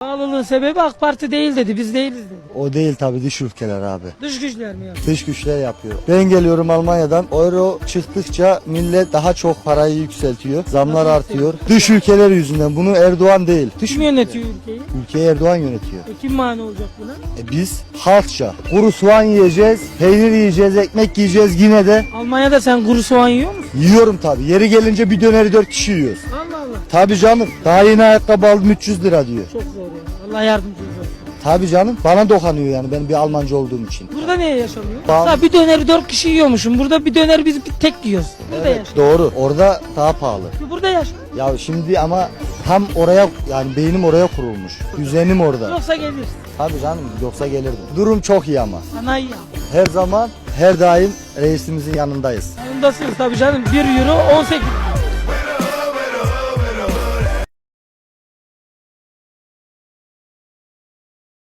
Pahalılığın sebebi AK Parti değil dedi. Biz değiliz dedi. O değil tabii dış ülkeler abi. Dış güçler mi yaptı? Dış güçler yapıyor. Ben geliyorum Almanya'dan. Euro çıktıkça millet daha çok parayı yükseltiyor. Zamlar Nasıl artıyor. Dış ülkeler yüzünden. Bunu Erdoğan değil. Dış Kim yönetiyor ülkeyi? Ülkeyi Erdoğan yönetiyor. E kim mani olacak buna? E biz halkça kuru soğan yiyeceğiz, peynir yiyeceğiz, ekmek yiyeceğiz yine de. Almanya'da sen kuru soğan yiyor musun? Yiyorum tabii. Yeri gelince bir döneri dört kişi yiyoruz. Tabii canım. Daha yeni ayakkabı aldım 300 lira diyor. Çok zor ya. Allah yardımcınız olsun. Tabii canım. Bana dokunuyor yani ben bir Almancı olduğum için. Burada ne yaşanıyor? Mesela bir döneri dört kişi yiyormuşum. Burada bir döneri biz bir tek yiyoruz. Burada Evet, yaşanıyor. doğru. Orada daha pahalı. Burada yaşanıyor. Ya şimdi ama tam oraya yani beynim oraya kurulmuş. Düzenim orada. Yoksa gelir. Tabii canım yoksa gelirdim. Durum çok iyi ama. Sanayi ya. Her zaman her daim reisimizin yanındayız. Yanındasınız tabii canım. 1 euro 18.